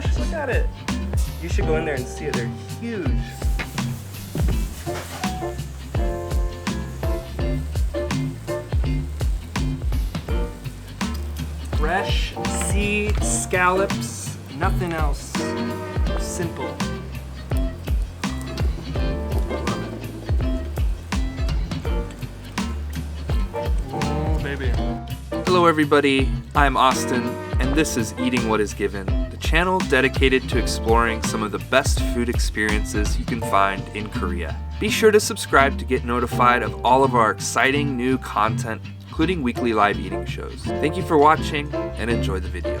gosh, look at it. You should go in there and see it. They're huge. Fresh sea scallops, nothing else. Simple. Oh, baby. Hello, everybody. I'm Austin, and this is Eating What Is Given, the channel dedicated to exploring some of the best food experiences you can find in Korea. Be sure to subscribe to get notified of all of our exciting new content, including weekly live eating shows. Thank you for watching, and enjoy the video.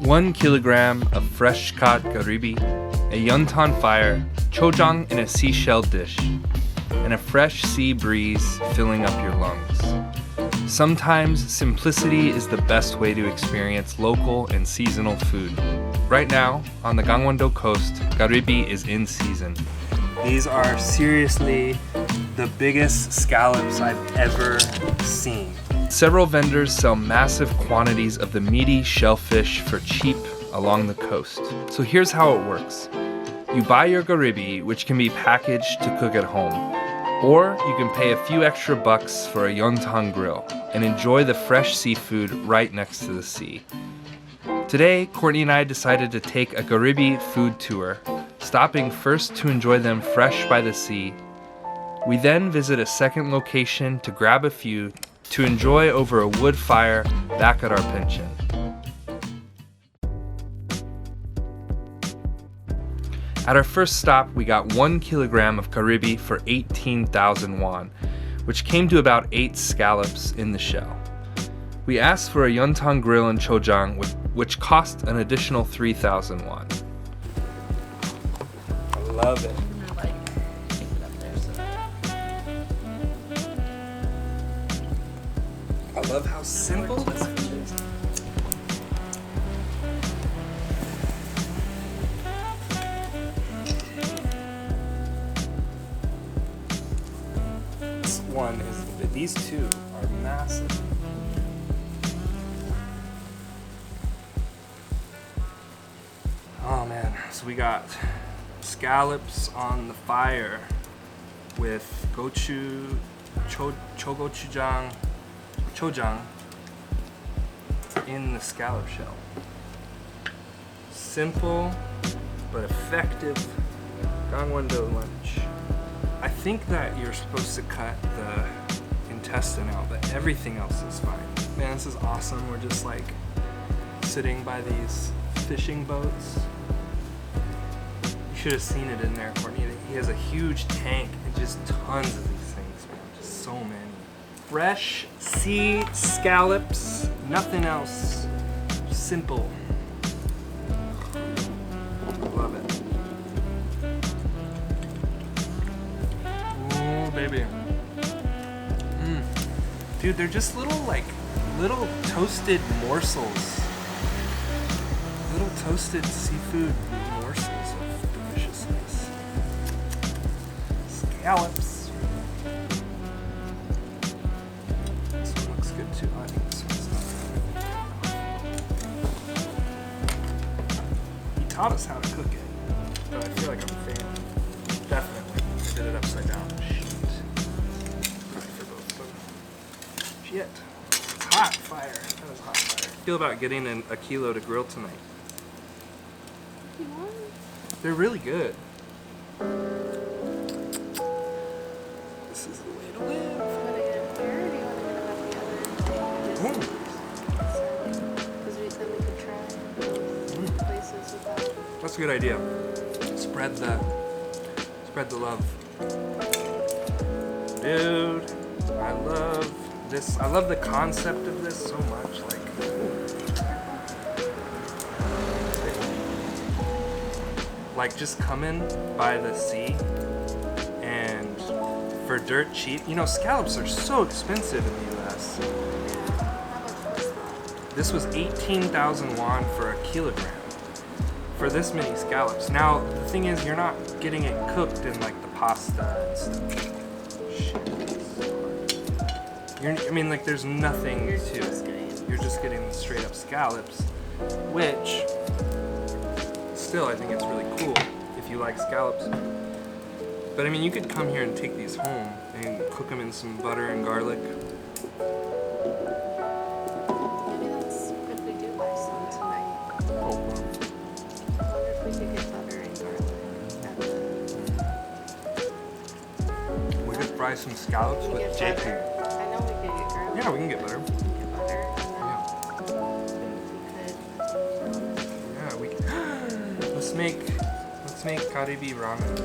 One kilogram of fresh caught garibi, a yuntan fire, chojang in a seashell dish, and a fresh sea breeze filling up your lungs. Sometimes simplicity is the best way to experience local and seasonal food. Right now, on the Gangwon-do coast, garibi is in season. These are seriously the biggest scallops I've ever seen. Several vendors sell massive quantities of the meaty shellfish for cheap along the coast. So here's how it works. You buy your garibi, which can be packaged to cook at home. Or you can pay a few extra bucks for a yontan grill and enjoy the fresh seafood right next to the sea. Today, Courtney and I decided to take a garibi food tour, stopping first to enjoy them fresh by the sea. We then visit a second location to grab a few to enjoy over a wood fire back at our pension. At our first stop, we got one kilogram of karibi for 18,000 won, which came to about eight scallops in the shell. We asked for a yuntang grill in chojang, which, cost an additional 3,000 won. I love it. I love how simple this This one is, these two are massive. Oh man, so we got scallops on the fire with gochu, cho, chogochujang, chojang in the scallop shell. Simple but effective gangwon-do lunch. I think that you're supposed to cut the intestine out, but everything else is fine. Man, this is awesome. We're just like sitting by these fishing boats. You should have seen it in there, Courtney. He has a huge tank and just tons of these things, man. Just so many. Fresh sea scallops, nothing else. Simple. Dude, they're just little, like, little toasted morsels. Little toasted seafood morsels of deliciousness. Scallops. This one looks good too. I think this one's not He taught us how to cook it, but I feel like I'm a fan. Definitely. I did it upside down. Shit. It's hot fire. That was hot fire. Feel about getting an, a kilo to grill tonight. They're really good. This is the way to live. That's a good idea. Spread the spread the love. Dude, I love this. I love the concept of this so much. Like like just coming by the sea and for dirt cheap. You know, scallops are so expensive in the US. This was 18,000 won for a kilogram for this many scallops. Now, the thing is, you're not getting it cooked in like the pasta and stuff. Shit. You're, I mean, like, there's nothing You're to just getting You're just getting straight up scallops, which still I think it's really cool if you like scallops. But I mean, you could come here and take these home and cook them in some butter and garlic. Maybe that's if we do buy some tonight. Oh, I wonder if we could get butter and garlic we could fry some scallops with JP. Yeah, we can get butter. Get butter and then Yeah, we can. let's make let's make karibi ramen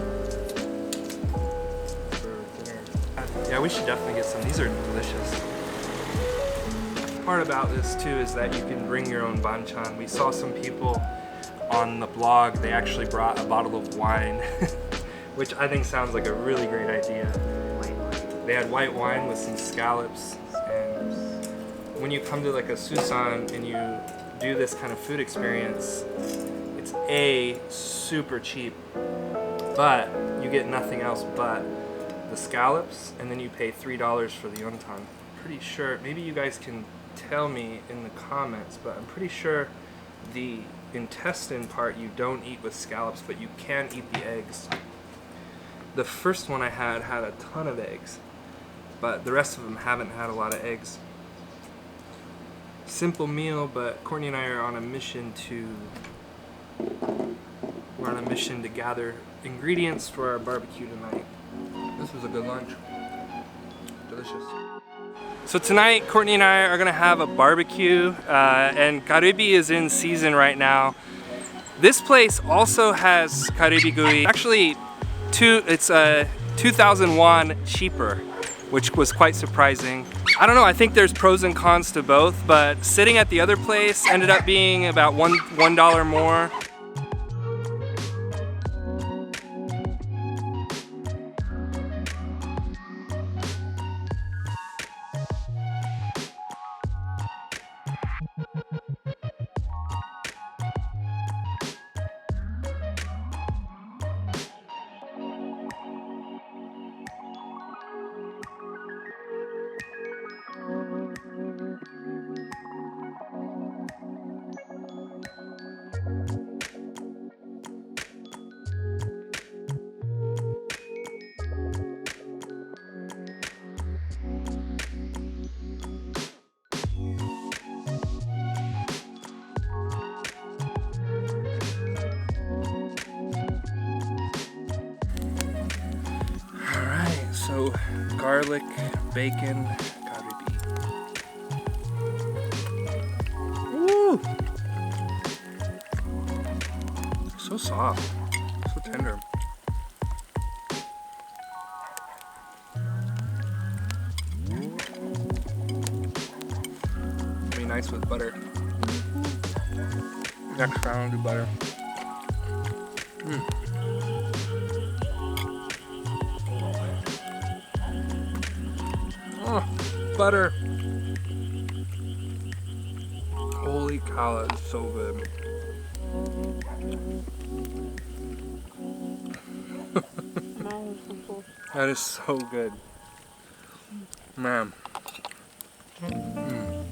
for dinner. Yeah, we should definitely get some. These are delicious. Part about this too is that you can bring your own banchan. We saw some people on the blog. They actually brought a bottle of wine, which I think sounds like a really great idea. They had white wine with some scallops, when you come to like a Susan and you do this kind of food experience, it's a super cheap, but you get nothing else but the scallops, and then you pay three dollars for the yontan. Pretty sure. Maybe you guys can tell me in the comments, but I'm pretty sure the intestine part you don't eat with scallops, but you can eat the eggs. The first one I had had a ton of eggs, but the rest of them haven't had a lot of eggs. Simple meal, but Courtney and I are on a mission to we're on a mission to gather ingredients for our barbecue tonight. This was a good lunch. Delicious. So tonight, Courtney and I are gonna have a barbecue, uh, and Karibi is in season right now. This place also has Karibi Gui. Actually, two, it's uh, 2,000 won cheaper, which was quite surprising. I don't know, I think there's pros and cons to both, but sitting at the other place ended up being about one, $1 more. Garlic, bacon, karibi. Woo! So soft, so tender. Be nice with butter. Next round, do butter. Butter. Holy cow, that's so good. That is so good. Man. Mm.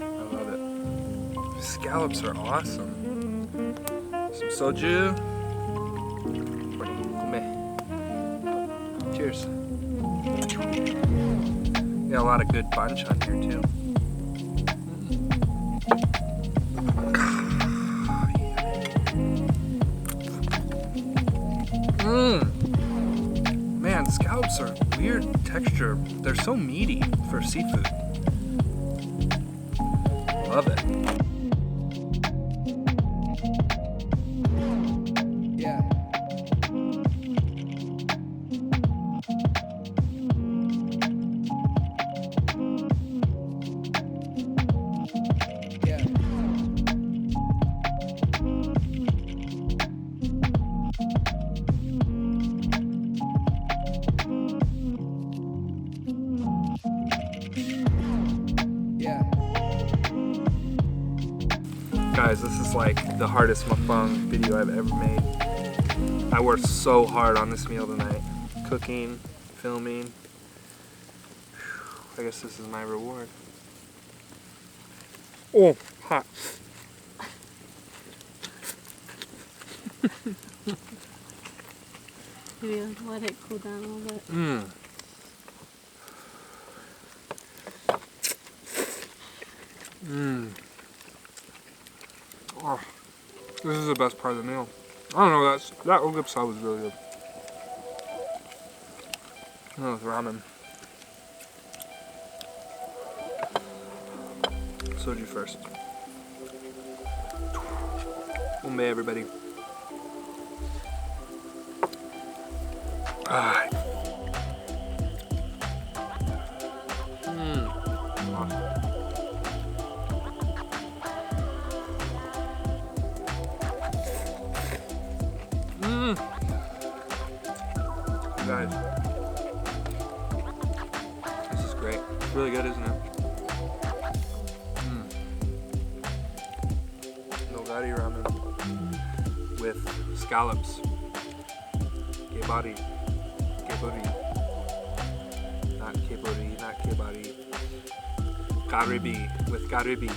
I love it. Scallops are awesome. Some soju. Cheers. Got a lot of good bunch on here too. Mmm. Man, scallops are weird texture. They're so meaty for seafood. Love it. The hardest mukbang video I've ever made. I worked so hard on this meal tonight. Cooking, filming. I guess this is my reward. Oh, hot. Maybe let it cool down a little bit. Mmm. Mmm. Oh, this is the best part of the meal. I don't know, that's, that ogupsa was really good. Oh, with ramen. Soju first. Ombe, everybody. Ah. Nogari ramen with scallops. Kebari. Keburi. Not keburi, not kebari. Garibi with garibi.